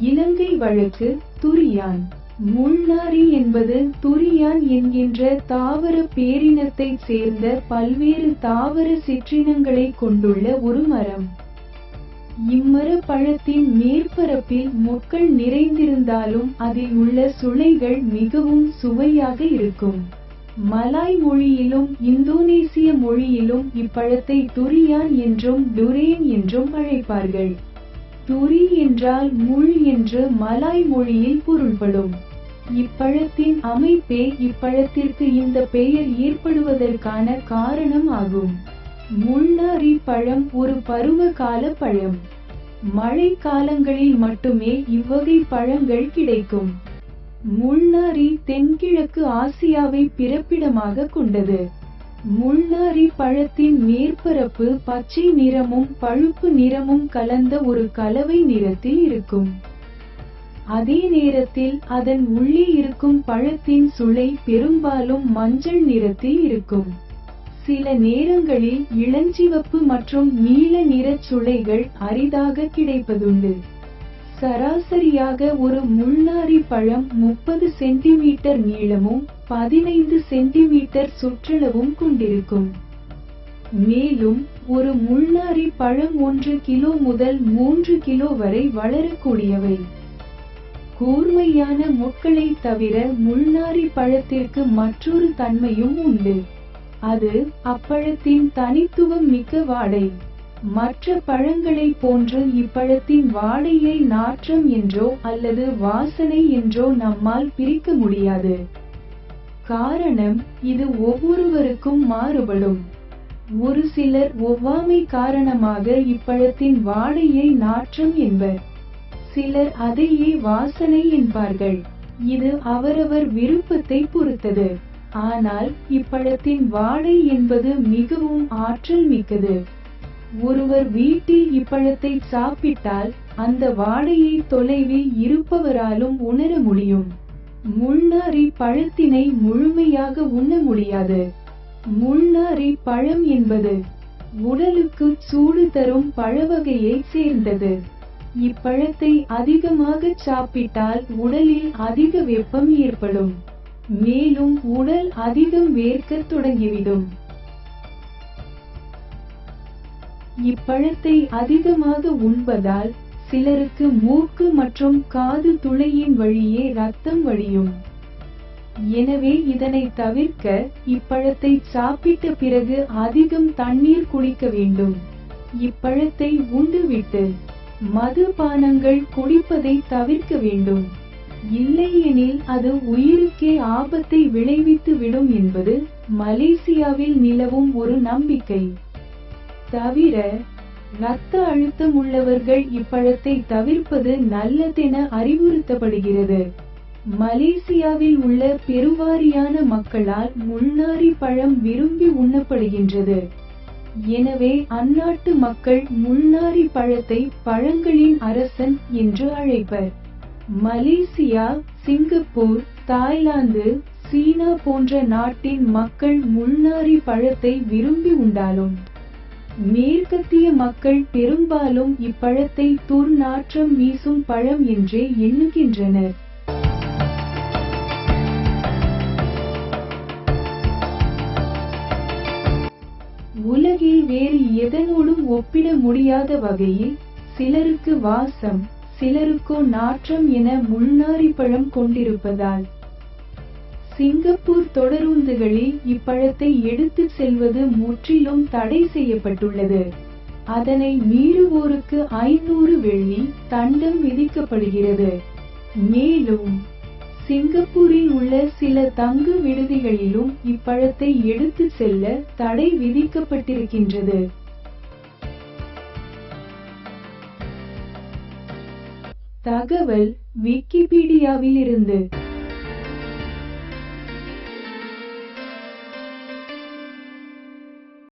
இலங்கை வழக்கு துரியான். முள்நாரி என்பது துரியான் என்கின்ற தாவர பேரினத்தைச் சேர்ந்த பல்வேறு தாவர சிற்றினங்களை கொண்டுள்ள ஒரு மரம். இம்மர பழத்தின் மேற்பரப்பில் மொக்கள் நிறைந்திருந்தாலும் அதில் உள்ள சுளைகள் மிகவும் சுவையாக இருக்கும். மலாய் மொழியிலும் இந்தோனேசிய மொழியிலும் இப்பழத்தை துரியான் என்றும் டுரேன் என்றும் அழைப்பார்கள். துரி என்றால் முள் என்று மலாய் மொழியில் பொருள்படும். இப்பழத்தின் அமைப்பே இப்பழத்திற்கு இந்த பெயர் ஏற்படுவதற்கான காரணம் ஆகும். முள்நாரி பழம் ஒரு பருவ கால பழம். மழை காலங்களில் மட்டுமே இவ்வகை பழங்கள் கிடைக்கும். முள்நாரி தென்கிழக்கு ஆசியாவை பிறப்பிடமாக கொண்டது. முள்நாரி பழத்தின் மேற்பரப்பு பச்சை நிறமும் பழுப்பு நிறமும் கலந்த ஒரு கலவை நிறத்தில் இருக்கும். அதே நேரத்தில் அதன் உள்ளே இருக்கும் பழத்தின் சுளை பெரும்பாலும் மஞ்சள் நிறத்தில் இருக்கும். சில நேரங்களில் இளஞ்சிவப்பு மற்றும் நீல நிறச் சுளைகள் அரிதாக கிடைப்பதுண்டு. சராசரியாக ஒரு முள்நாரி பழம் முப்பது சென்டிமீட்டர் நீளமும் பதினைந்து சென்டிமீட்டர் சுற்றளவும் கொண்டிருக்கும். மேலும் ஒரு முள்நாரி பழம் ஒன்று கிலோ முதல் மூன்று கிலோ வரை வளரக்கூடியவை. கூர்மையான முட்களை தவிர முள்நாரி பழத்திற்கு மற்றொரு தன்மையும் உண்டு. அது அப்பழத்தின் தனித்துவம் மிக்க வாடை. மற்ற பழங்களைப் போன்று இப்பழத்தின் வாடையை நாற்றம் என்றோ அல்லது வாசனை என்றோ நம்மால் பிரிக்க முடியாது. காரணம் இது ஒவ்வொருவருக்கும் மாறுபடும். ஒரு சிலர் ஒவ்வாமை காரணமாக இப்பழத்தின் வாடையை நாற்றம் என்பர். சிலர் அதையே வாசனை என்பார்கள். இது அவரவர் விருப்பத்தை பொறுத்தது. ஆனால் இப்பழத்தின் வாடை என்பது மிகவும் ஆற்றல் மிக்கது. ஒருவர் வீட்டில் இப்பழத்தை சாப்பிட்டால் அந்த வாடையை தொலைவில் இருப்பவராலும் உணர முடியும். முள்நாரி பழத்தினை முழுமையாக உண்ண முடியாது. முள்நாரி பழம் என்பது உடலுக்கு சூடு தரும் பழவகையை சேர்ந்தது. இப்பழத்தை அதிகமாக சாப்பிட்டால் உடலில் அதிக வெப்பம் ஏற்படும். மேலும் உடல் அதிகம் வேர்க்கத் தொடங்கிவிடும். இப்பழத்தை அதிகமாக உண்பதால் சிலருக்கு மூக்கு மற்றும் காது துளையின் வழியே ரத்தம் வழியும். எனவே இதனை தவிர்க்க இப்பழத்தை சாப்பிட்ட பிறகு அதிகம் தண்ணீர் குடிக்க வேண்டும். இப்பழத்தை உண்டுவிட்டு மதுபானங்கள் குடிப்பதை தவிர்க்க வேண்டும். இல்லையெனில் அது உயிருக்கே ஆபத்தை விளைவித்து விடும் என்பது மலேசியாவில் நிலவும் ஒரு நம்பிக்கை. தவிர ரத்த அழுத்தம் உள்ளவர்கள் இப்பழத்தை தவிர்ப்பது நல்லதென அறிவுறுத்தப்படுகிறது. மலேசியாவில் உள்ள பெருவாரியான மக்களால் முள்நாரி பழம் விரும்பி உண்ணப்படுகின்றது. எனவே அந்நாட்டு மக்கள் முள்நாரி பழத்தை பழங்களின் அரசன் என்று அழைப்பர். மலேசியா சிங்கப்பூர் தாய்லாந்து சீனா போன்ற நாட்டின் மக்கள் முள்நாரி பழத்தை விரும்பி உண்டாலும் மேற்கத்திய மக்கள் பெரும்பாலும் இப்பழத்தை துர்நாற்றம் வீசும் பழம் என்றே எண்ணுகின்றனர். உலகில் வேறு எதனோடும் ஒப்பிட முடியாத வகையில் சிலருக்கு வாசம் சிலருக்கோ நாற்றம் என முள்நாரி பழம் கொண்டிருப்பதால் சிங்கப்பூர் தொடருந்துகளில் இப்பழத்தை எடுத்துச் செல்வது முற்றிலும் தடை செய்யப்பட்டுள்ளது. அதனை மீறுவோருக்கு ஐநூறு வெள்ளி தண்டம் விதிக்கப்படுகிறது. மேலும் சிங்கப்பூரில் உள்ள சில தங்கு விடுதிகளிலும் இப்பழத்தை எடுத்துச் செல்ல தடை விதிக்கப்பட்டிருக்கின்றது. தகவல் விக்கிபீடியாவிலிருந்து இருந்து